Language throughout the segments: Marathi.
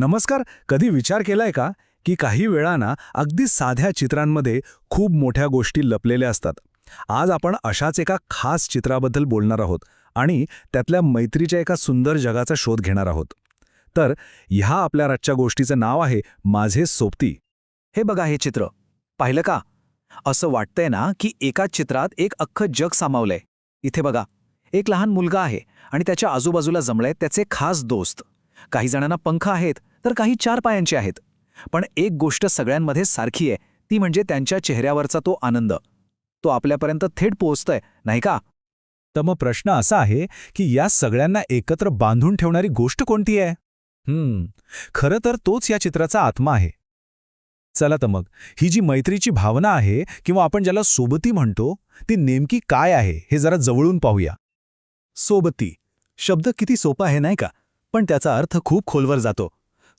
नमस्कार कधी विचार केलाय का? की काही वेळाना अगदी साध्या चित्रांमध्ये खूप मोठ्या गोष्टी लपलेल्या असतात. आज आपण अशाच एका खास चित्राबद्दल बोलणार आहोत आणि त्यातल्या मैत्रीच्या एका सुंदर जगाचा शोध घेणार आहोत. तर ह्या आपल्या राजच्या गोष्टीचं नाव आहे माझे सोबती. हे बघा हे चित्र. पाहिलं का? असं वाटतंय ना की एका चित्रात एक अख्खं जग सामावलंय. इथे बघा एक लहान मुलगा आहे आणि त्याच्या आजूबाजूला जमलाय त्याचे खास दोस्त. काही जणांना पंख आहेत तर काही चार पायांचे आहेत. पण एक गोष्ट सगळ्यांमध्ये सारखी आहे ती म्हणजे त्यांच्या चेहऱ्यावरचा तो आनंद. तो आपल्यापर्यंत थेट पोहोचतोय नाही का? तर मग प्रश्न असा आहे की या सगळ्यांना एकत्र बांधून ठेवणारी गोष्ट कोणती आहे? हम्म खरं तर तोच या चित्राचा आत्मा आहे. चला तर मग ही जी मैत्रीची भावना आहे किंवा आपण ज्याला सोबती म्हणतो ती नेमकी काय आहे हे जरा जवळून पाहूया. सोबती शब्द किती सोपा आहे नाही का? पण त्याचा अर्थ खूप खोलवर जातो.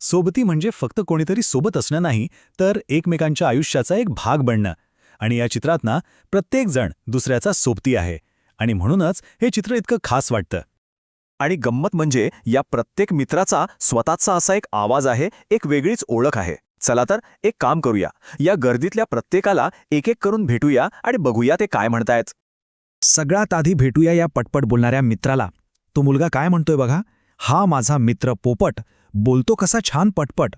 सोबती म्हणजे फक्त कोणीतरी सोबत असणं नाही तर एकमेकांच्या आयुष्याचा एक भाग बनणं. आणि या चित्रात ना दुसऱ्याचा सोबती आहे. आणि म्हणूनच हे चित्र इतकं खास वाटतं. आणि गंमत म्हणजे या प्रत्येक मित्राचा स्वतःचा असा एक आवाज आहे एक वेगळीच ओळख आहे. चला तर एक काम करूया. या गर्दीतल्या प्रत्येकाला एक एक करून भेटूया आणि बघूया ते काय म्हणतायत. सगळ्यात आधी भेटूया या पटपट बोलणाऱ्या मित्राला. तो मुलगा काय म्हणतोय बघा? हा माझा मित्र पोपट. बोलतो कसा छान पटपट.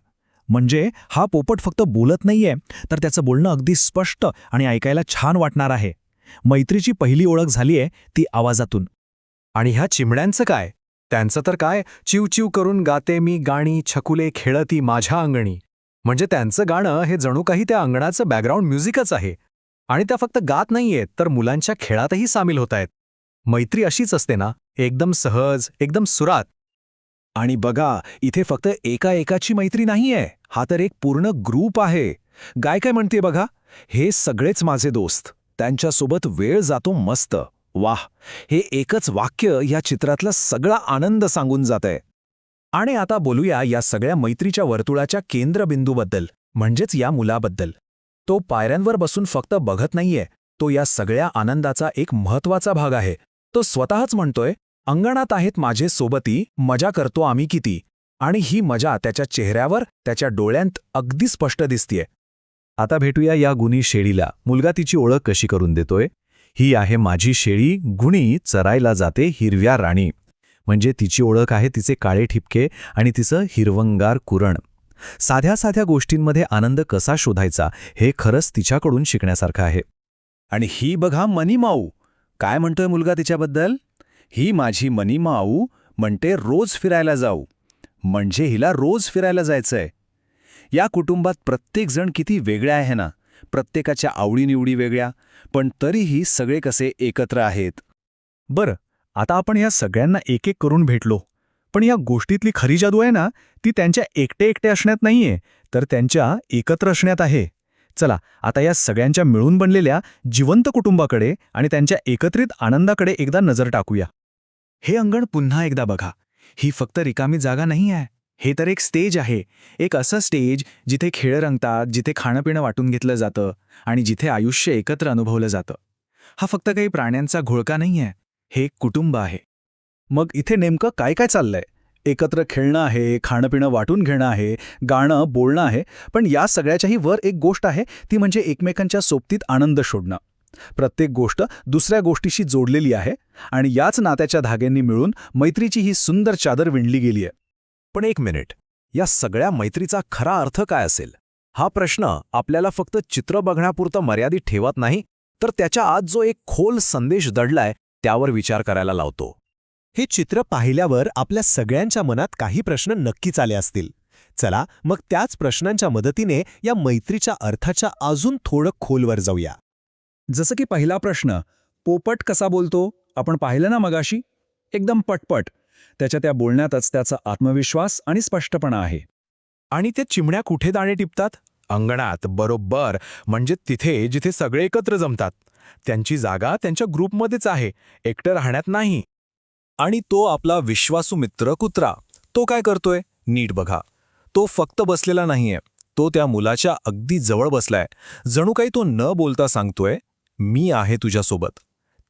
म्हणजे हा पोपट फक्त बोलत नाहीये तर त्याचं बोलणं अगदी स्पष्ट आणि ऐकायला छान वाटणार आहे. मैत्रीची पहिली ओळख झालीये ती आवाजातून. आणि ह्या चिमण्यांचं काय? त्यांचं तर काय? चिवचिव करून गाते मी गाणी छकुले खेळती माझ्या अंगणी. म्हणजे त्यांचं गाणं हे जणू काही त्या अंगणाचं बॅकग्राऊंड म्युझिकच आहे. आणि त्या फक्त गात नाहीयेत तर मुलांच्या खेळातही सामील होत आहेत मैत्री अशीच असते ना? एकदम सहज एकदम सुरात. आणि बघा इथे फक्त एका एकाची मैत्री नाहीये. हा तर एक पूर्ण ग्रुप आहे. गाय काय म्हणते बघा? हे सगळेच माझे दोस्त. त्यांच्यासोबत वेळ जातो मस्त. वाह! हे एकच वाक्य या चित्रातला सगळा आनंद सांगून जातंय. आणि आता बोलूया या सगळ्या मैत्रीच्या वर्तुळाच्या केंद्रबिंदूबद्दल म्हणजेच या मुलाबद्दल. तो पायऱ्यांवर बसून फक्त बघत नाहीये. तो या सगळ्या आनंदाचा एक महत्त्वाचा भाग आहे. तो स्वतःच म्हणतोय अंगणात आहेत माझे सोबती मजा करतो आम्ही किती. आणि ही मजा त्याच्या चेहऱ्यावर त्याच्या डोळ्यांत अगदी स्पष्ट दिसतीये. आता भेटूया या गुणी शेळीला. मुलगा तिची ओळख कशी करून देतोय? ही आहे माझी शेळी गुणी चरायला जाते हिरव्या राणी. म्हणजे तिची ओळख आहे तिचे काळे ठिपके आणि तिचं हिरवंगार कुरण. साध्या साध्या गोष्टींमध्ये आनंद कसा शोधायचा हे खरंच तिच्याकडून शिकण्यासारखं आहे. आणि ही बघा मनी माऊ काय म्हणतोय मुलगा तिच्याबद्दल? ही माझी मनीमाऊ म्हणते रोज फिरायला जाऊ. म्हणजे हिला रोज फिरायला जायचंय. या कुटुंबात प्रत्येकजण किती वेगळ्या आहे ना. प्रत्येकाच्या आवडीनिवडी वेगळ्या पण तरीही सगळे कसे एकत्र आहेत. बरं आता आपण या सगळ्यांना एक एक करून भेटलो. पण या गोष्टीतली खरी जादू आहे ना ती त्यांच्या एकटे एकटे असण्यात नाहीये तर त्यांच्या एकत्र असण्यात आहे. चला आता या सगळ्यांच्या मिळून बनलेल्या जिवंत कुटुंबाकडे आणि त्यांच्या एकत्रित आनंदाकडे एकदा नजर टाकूया. हे अंगण पुन्हा एकदा बघा. ही फक्त रिकामी जागा नाही आहे. हे तर एक स्टेज आहे. एक असं स्टेज जिथे खेळ रंगतात जिथे खाणंपिणं वाटून घेतलं जातं आणि जिथे आयुष्य एकत्र अनुभवलं जातं. हा फक्त काही प्राण्यांचा घोळका नाही आहे. हे एक कुटुंब आहे. मग इथे नेमकं काय काय चाललंय? एकत्र खेळणं आहे खाणंपिणं वाटून घेणं आहे गाणं बोलणं आहे पण या सगळ्याच्याही वर एक गोष्ट आहे ती म्हणजे एकमेकांच्या सोबतीत आनंद शोधणं. प्रत्येक गोष्ट दुसऱ्या गोष्टीशी जोडलेली आहे आणि याच नात्याच्या धाग्यांनी मिळून मैत्रीची ही सुंदर चादर विणली गेली आहे पण एक मिनिट या सगळ्या मैत्रीचा खरा अर्थ काय असेल? हा प्रश्न आपल्याला फक्त चित्र बघण्यापुरतं मर्यादित ठेवत नाही तर त्याच्या आत जो एक खोल संदेश दडलाय त्यावर विचार करायला लावतो. हे चित्र पाहिल्यावर आपल्या सगळ्यांच्या मनात काही प्रश्न नक्कीच आले असतील. चला मग त्याच प्रश्नांच्या मदतीने या मैत्रीच्या अर्थाच्या अजून थोडं खोलवर जाऊया. जसं की पहिला प्रश्न पोपट कसा बोलतो? आपण पाहिलं ना मगाशी? एकदम पटपट. त्याच्या त्या बोलण्यातच त्याचा आत्मविश्वास आणि स्पष्टपणा आहे. आणि ते चिमण्या कुठे दाणे टिपतात? अंगणात बरोबर. म्हणजे तिथे जिथे सगळे एकत्र जमतात. त्यांची जागा त्यांच्या ग्रुपमध्येच आहे. एकटं राहण्यात नाही. आणि तो आपला विश्वासू मित्र कुत्रा तो काय करतोय? नीट बघा. तो फक्त बसलेला नाहीये. तो त्या मुलाच्या अगदी जवळ बसलाय. जणू काही तो न बोलता सांगतोय मी आहे तुझ्यासोबत.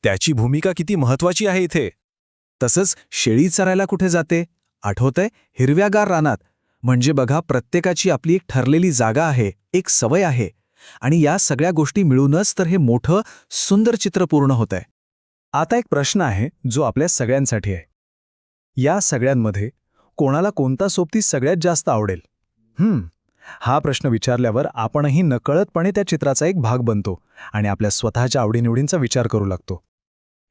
त्याची भूमिका किती महत्वाची आहे इथे. तसंच शेळी चरायला कुठे जाते? आठवतंय? हिरव्यागार रानात. म्हणजे बघा प्रत्येकाची आपली एक ठरलेली जागा आहे एक सवय आहे. आणि या सगळ्या गोष्टी मिळूनच तर हे मोठं सुंदर चित्र पूर्ण होत आहे आता एक प्रश्न आहे जो आपल्या सगळ्यांसाठी आहे. या सगळ्यांमध्ये कोणाला कोणता सोबती सगळ्यात जास्त आवडेल? हम्म हा प्रश्न विचारल्यावर आपणही नकळतपणे त्या चित्राचा एक भाग बनतो आणि आपल्या स्वतःच्या आवडीनिवडींचा विचार करू लागतो.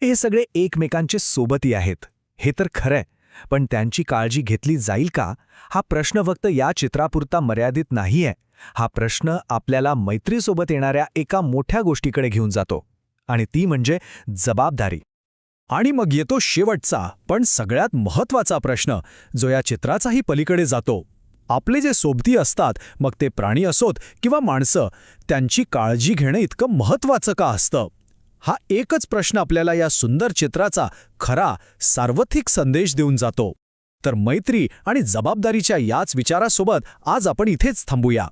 हे सगळे एकमेकांचे सोबती आहेत. हे तर खरंय पण त्यांची काळजी घेतली जाईल का? हा प्रश्न फक्त या चित्रापुरता मर्यादित नाहीये. हा प्रश्न आपल्याला मैत्रीसोबत येणाऱ्या एका मोठ्या गोष्टीकडे घेऊन जातो. आणि ती म्हणजे जबाबदारी. आणि मग येतो शेवटचा पण सगळ्यात महत्त्वाचा प्रश्न जो या चित्राचाही पलीकडे जातो. आपले जे सोबती असतात मग ते प्राणी असोत किंवा माणसं त्यांची काळजी घेणं इतकं महत्वाचं का असतं? हा एकच प्रश्न आपल्याला या सुंदर चित्राचा खरा सार्वत्रिक संदेश देऊन जातो. तर मैत्री आणि जबाबदारीच्या याच विचारासोबत आज आपण इथेच थांबूया.